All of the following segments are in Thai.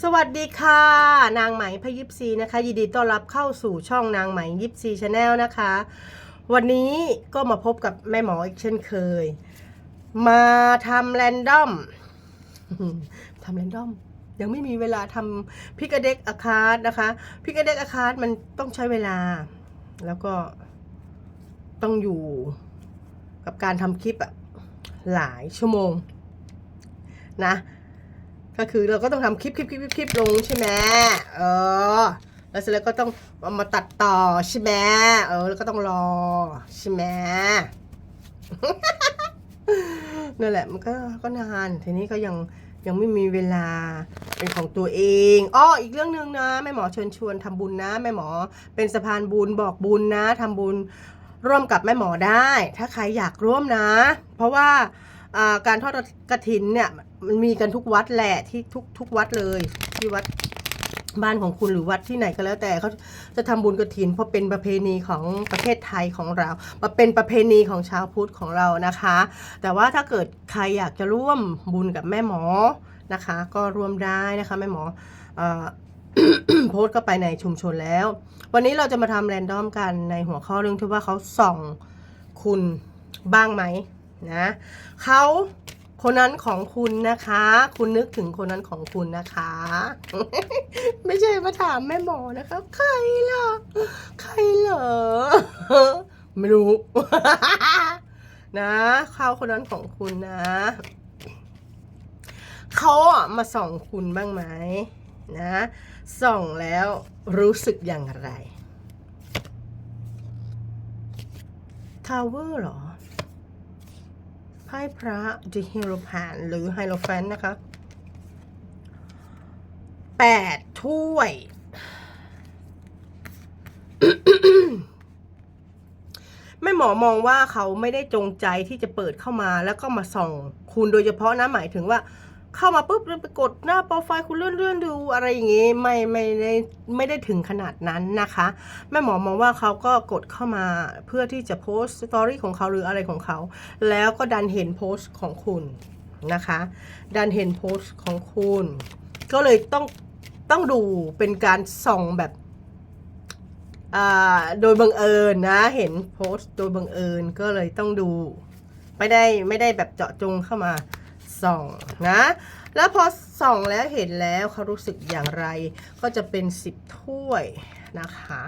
สวัสดีค่ะ นางไหมพยิปซีนะคะ ยินดีต้อนรับเข้าสู่ช่องนางไหมยิปซีชาแนลนะคะ วันนี้ก็มาพบกับแม่หมออีกเช่นเคย มาทำแรนดอมทำแรนดอมยังไม่มีเวลาทำพิกเด็กอาคาร์ดนะคะพิกเด็กอาคาร์ดมันต้องใช้เวลา แล้วก็ต้องอยู่กับการทำคลิปอะหลายชั่วโมงนะ ก็คือเราก็ต้องทำคลิปคลิปคลิปคลิปลงใช่ไหมเออ แล้วเสร็จแล้วก็ต้องเอามาตัดต่อใช่ไหมเออ แล้วก็ต้องรอใช่ไหมนั่นแหละมันก็ก็นานทีนี้ก็ยังยังไม่มีเวลาเป็นของตัวเองอ้ออีกเรื่องหนึ่งนะแม่หมอเชิญชวนทำบุญนะแม่หมอเป็นสะพานบุญบอกบุญนะทำบุญร่วมกับแม่หมอได้ ถ้าใครอยากร่วมนะ เพราะว่า การทอดกระถินเนี่ยมันมีกันทุกวัดแหละที่ทุกทุกวัดเลยที่วัดบ้านของคุณหรือวัดที่ไหนก็แล้วแต่เขาจะทำบุญกระถิน เพราะเป็นประเพณีของประเทศไทยของเรามาเป็นประเพณีของชาวพุทธของเรานะคะ แต่ว่าถ้าเกิดใครอยากจะร่วมบุญกับแม่หมอนะคะ ก็ร่วมได้นะคะแม่หมออโพสต์เข้าไปในชุมชนแล้ว วันนี้เราจะมาทำแรนดอมกันในหัวข้อเรื่องที่ว่าเขาส่องคุณบ้างไหม นะเขาคนนั้นของคุณนะคะ คุณนึกถึงคนนั้นของคุณนะคะ ไม่ใช่มาถามแม่หมอนะคะใครล่ะใครเหรอไม่รู้ นะเขาคนนั้นของคุณนะเขาอะมาส่องคุณบ้างไหมนะส่องแล้วรู้สึกอย่างไรทาวเวอร์เหรอ พ่พระดิเฮโรพานหรือไฮโลแฟนนะคะแปดถ้วย แม่หมอมองว่าเขาไม่ได้จงใจที่จะเปิดเข้ามาแล้วก็มาส่อง คุณโดยเฉพาะนะหมายถึงว่า เข้ามาปุ๊บแล้วไปกดหน้าโปรไฟล์คุณเลื่อนเลื่อนๆดูอะไรอย่างงี้ไม่ไม่ได้ไม่ได้ถึงขนาดนั้นนะคะแม่หมอมองว่าเขาก็กดเข้ามาเพื่อที่จะโพสต์สตอรี่ของเขาหรืออะไรของเขา แล้วก็ดันเห็นโพสต์ของคุณนะคะ ดันเห็นโพสต์ของคุณ ก็เลยต้องต้องดูเป็นการส่องแบบอ่าโดยบังเอิญนะ เห็นโพสต์โดยบังเอิญก็เลยต้องดู ไม่ได้ไม่ได้แบบเจาะจงเข้ามา ส่องนะ แล้วพอส่องแล้วเห็นแล้วเขารู้สึกอย่างไร ก็จะเป็น 10 ถ้วยนะคะ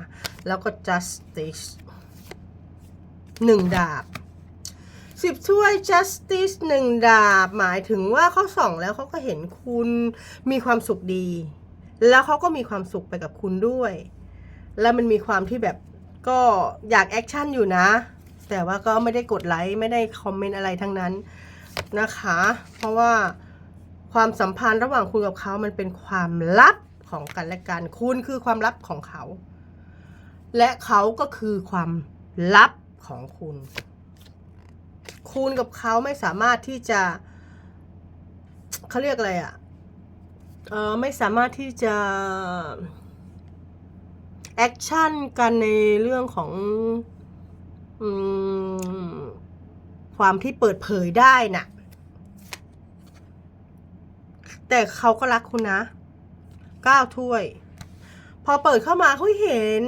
แล้วก็ justice หนึ่งดาบสิบถ้วย justice หนึ่งดาบ หมายถึงว่าเขาส่องแล้วเขาก็เห็นคุณมีความสุขดี แล้วเขาก็มีความสุขไปกับคุณด้วย แล้วมันมีความที่แบบก็อยากแอคชั่นอยู่นะ แต่ว่าก็ไม่ได้กดไลค์ ไม่ได้คอมเมนต์อะไรทั้งนั้น นะคะ เพราะว่าความสัมพันธ์ระหว่างคุณกับเขามันเป็นความลับของกันและกัน คุณคือความลับของเขา และเขาก็คือความลับของคุณ คุณกับเขาไม่สามารถที่จะเขาเรียกอะไรอะ่ะเออไม่สามารถที่จะแอคชั่นกันในเรื่องของอม ความที่เปิดเผยได้น่ะ แต่เขาก็รักคุณนะเก้าถ้วย พอเปิดเข้ามาเขาเห็น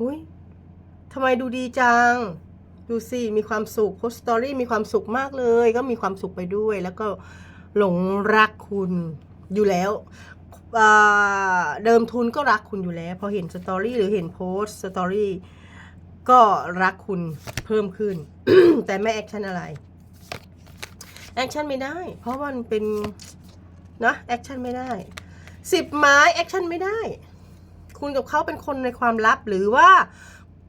อุ้ยทำไมดูดีจัง ดูสิ มีความสุขโพสตอรี่มีความสุขมากเลย ก็มีความสุขไปด้วย แล้วก็หลงรักคุณอยู่แล้วเดิมทุนก็รักคุณอยู่แล้ว พอเห็นสตอรี่หรือเห็นโพสสตอรี่ ก็รักคุณเพิ่มขึ้น แต่ไม่แอคชั่นอะไรแอคชั่นไม่ได้ เพราะว่ามันเป็นนะแอคชั่นไม่ได้สิบไม้แอคชั่นไม่ได้ คุณกับเขาเป็นคนในความลับหรือว่า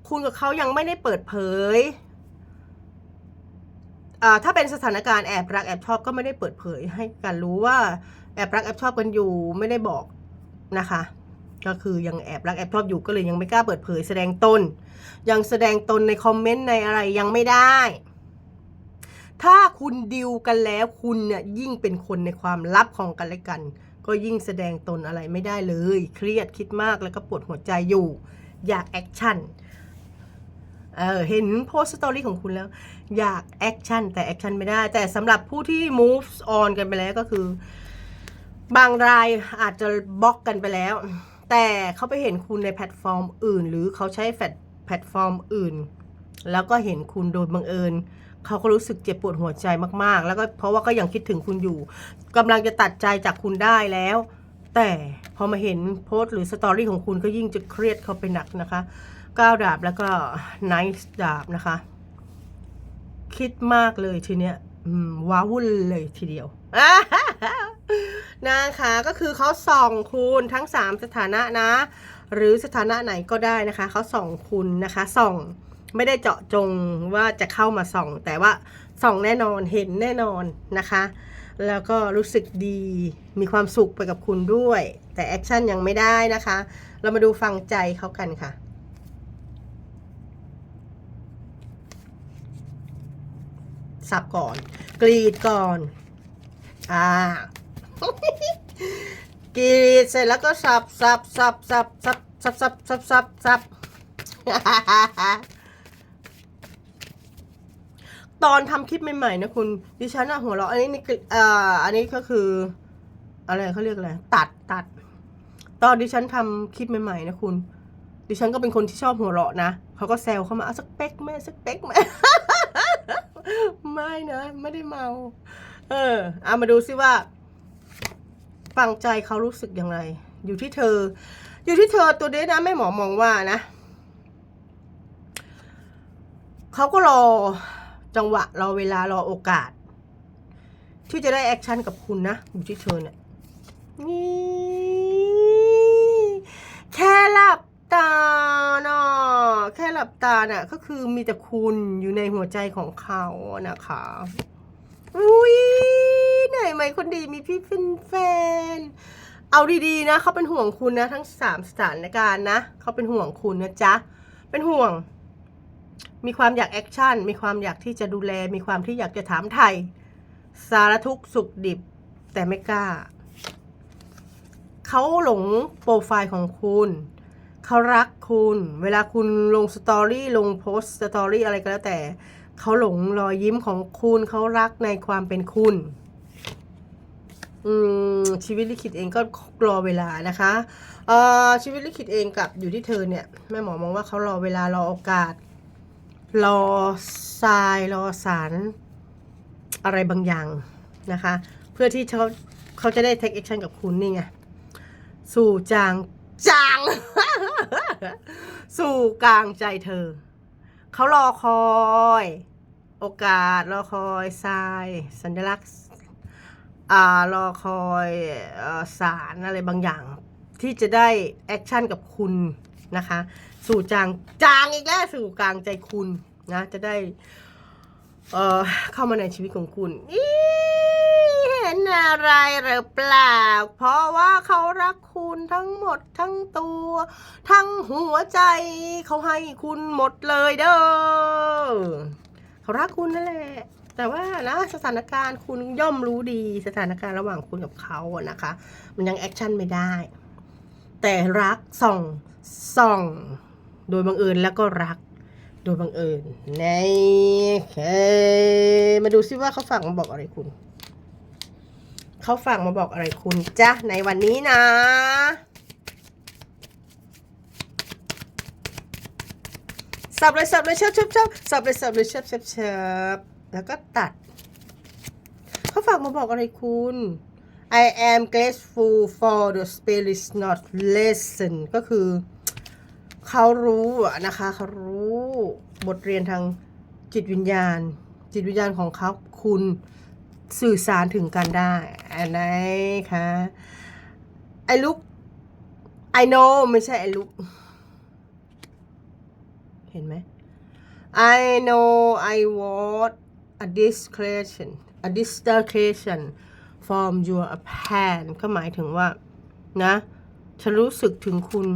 คุณกับเขายังไม่ได้เปิดเผยอ่าถ้าเป็นสถานการณ์แอบรักแอบชอบก็ไม่ได้เปิดเผยให้กันรู้ว่าแอบรักแอบชอบกันอยู่ไม่ได้บอกนะคะ ก็คือยังแอบรักแอบชอบอยู่ก็เลยยังไม่กล้าเปิดเผยแสดงตน ยังแสดงตนในคอมเมนต์ในอะไรยังไม่ได้ ถ้าคุณดิวกันแล้วคุณเนี่ยยิ่งเป็นคนในความลับของกันและกัน ก็ยิ่งแสดงตนอะไรไม่ได้เลย เครียดคิดมากแล้วก็ปวดหัวใจอยู่ อยากแอคชั่นเออเห็นโพสต์สตอรี่ของคุณแล้ว อยากแอคชั่นแต่แอคชั่นไม่ได้ แต่สำหรับผู้ที่ move on กันไปแล้วก็คือ บางรายอาจจะบล็อกกันไปแล้ว แต่เขาไปเห็นคุณในแพลตฟอร์มอื่น หรือเขาใช้แพลตฟอร์มอื่น แล้วก็เห็นคุณโดยบังเอิญเขาก็รู้สึกเจ็บปวดหัวใจมาก ๆ แล้วก็เพราะว่าก็ยังคิดถึงคุณอยู่กำลังจะตัดใจจากคุณได้แล้ว แต่พอมาเห็นโพสต์หรือสตอรี่ของคุณก็ยิ่งจะเครียดเข้าไปหนักนะคะก้าวดาบแล้วก็ไนท์ดาบนะคะ คิดมากเลยทีเนี้ยว้าวุ่นเลยทีเดียว นะคะ ก็คือเขาส่องคุณทั้ง 3 สถานะนะ หรือสถานะไหนก็ได้นะคะเขาส่องคุณนะคะส่องไม่ได้เจาะจงว่าจะเข้ามาส่อง แต่ว่าส่องแน่นอนเห็นแน่นอนนะคะ แล้วก็รู้สึกดีมีความสุขไปกับคุณด้วย แต่แอคชั่นยังไม่ได้นะคะ เรามาดูฟังใจเขากันค่ะสับก่อน กรีดก่อน อ่า กรีดเสร็จแล้วก็สับสับสับสับสับสับสับสับสับสับตอนทำคลิปใหม่ๆนะคุณดิฉันอะหัวเราะอันนี้นี่อ่าอันนี้ก็คือ อะไรเขาเรียกอะไรตัดตัด ตอนดิฉันทำคลิปใหม่ๆนะคุณ ดิฉันก็เป็นคนที่ชอบหัวเราะนะเขาก็แซวเข้ามาเอาสักเป๊กแม่สักเป๊กแม่ไม่นะ ไม่ได้เมา เออเอามาดูซิว่า ฟังใจเขารู้สึกอยังไงอยู่ที่เธอ อยู่ที่เธอตัวนี้นะแม่หมอมองว่านะเขาก็รอจังหวะรอเวลารอโอกาส ที่จะได้แอคชั่นกับคุณนะ อยู่ที่เธอเนี่ยนี่แค่หลับตาเนาะแค่หลับตาเน่ะก็คือมีแต่คุณอยู่ในหัวใจของเขานะคะ ไหนไหมคนดีมีพี่แฟนเอาดีๆนะเขาเป็นห่วงคุณนะทั้งสามสถานการณ์นะเขาเป็นห่วงคุณนะจ๊ะเป็นห่วง มีความอยากแอคชั่นมีความอยากที่จะดูแล มีความที่อยากจะถามไทย สารทุกข์สุขดิบ แต่ไม่กล้าเขาหลงโปรไฟล์ของคุณเขารักคุณ เวลาคุณลงสตอรี่ลงโพสต์สตอรี่อะไรก็แล้วแต่เขาหลงรอยยิ้มของคุณเขารักในความเป็นคุณ ชีวิตลิขิตเองก็รอเวลานะคะเอ่อชีวิตลิขิตเองกับอยู่ที่เธอเนี่ยแม่หมอมองว่าเขารอเวลารอโอกาส รอทรายรอสารอะไรบางอย่างนะคะ เพื่อที่เขาเขาจะได้ take action กับคุณนี่ไงสู่จางจางสู่กลางใจเธอ เขารอคอย โอกาสรอคอยทราย สัญลักษณ์ รอคอยเอ่อสารอะไรบางอย่าง ที่จะได้แอคชั่นกับคุณนะคะ สู่จางจางอีกแล้วสู่กลางใจคุณนะ จะได้เอ่อเข้ามาในชีวิตของคุณอีเห็นอะไรหรือเปล่า เพราะว่าเขารักคุณทั้งหมดทั้งตัว ทั้งหัวใจ เขาให้คุณหมดเลยเด้อเขารักคุณนั่นแหละ แต่ว่านะสถานการณ์คุณย่อมรู้ดีสถานการณ์ระหว่างคุณกับเขาอะนะคะ มันยังแอคชั่นไม่ได้ แต่รักส่องส่อง โดยบังเอิญแล้วก็รัก โดยบังเอิญในเคมาดูซิว่าเขาฝากมาบอกอะไรคุณเขาฝากมาบอกอะไรคุณจ้ะในวันนี้นะสับเลยสับเลยเชับเชับเชับสับเลยสับเลยเชับชับชับ แล้วก็ตัด เขาฝากมาบอกอะไรคุณ I am grateful for the spirit not lesson ก็คือเขารู้อะนะคะเขารู้บทเรียนทางจิตวิญญาณ จิตวิญญาณของเขาคุณสื่อสารถึงกันได้อันไหนคะไอ้ลูก I know ไม่ใช่ไอ้ลูกเห็นไหม I know I want a discretion a discretion from your pan ก็หมายถึงว่า นะ ฉันรู้สึกถึงคุณ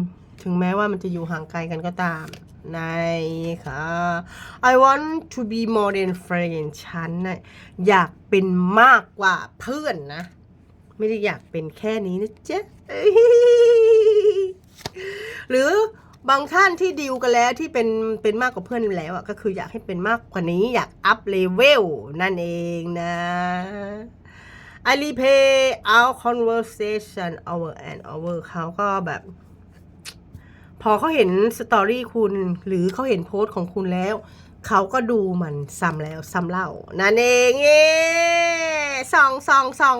ถึงแม้ว่ามันจะอยู่ห่างไกลกันก็ตามในค่ะ I want to be more than friend ฉันนะอยากเป็นมากกว่าเพื่อนนะ ไม่ได้อยากเป็นแค่นี้นะเจ๊หรือ บางท่านที่ดีลกันแล้วที่เป็นเป็นมากกว่าเพื่อนแล้วอะก็คืออยากให้เป็นมากกว่านี้อยากอัพเลเวลนั่นเองนะ I replay our conversation over and over เขาก็แบบ พอเขาเห็นสตอรี่คุณหรือเขาเห็นโพสต์ของคุณแล้ว เขาก็ดูมันซ้ำแล้วซ้ำเล่า นั่นเองเย้ส่องสองสอง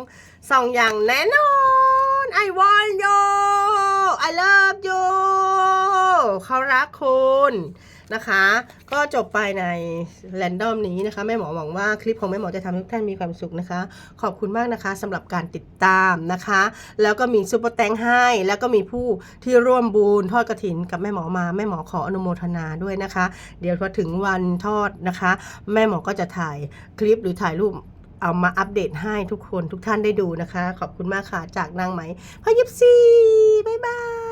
สองอย่างแน่นอน I want you I love you เขารักคุณนะคะ ก็จบไปในแรนดอมนี้นะคะแม่หมอหวังว่าคลิปของแม่หมอจะทำให้ทุกท่านมีความสุขนะคะ ขอบคุณมากนะคะสำหรับการติดตามนะคะ แล้วก็มีซุปเปอร์แตงให้ แล้วก็มีผู้ที่ร่วมบุญทอดกระถินกับแม่หมอมาแม่หมอขออนุโมทนาด้วยนะคะ เดี๋ยวพอถึงวันทอดนะคะ แม่หมอก็จะถ่ายคลิปหรือถ่ายรูปเอามาอัปเดตให้ทุกคนทุกท่านได้ดูนะคะ ขอบคุณมากค่ะ จากนางไหมพยิบซีบ๊ายบาย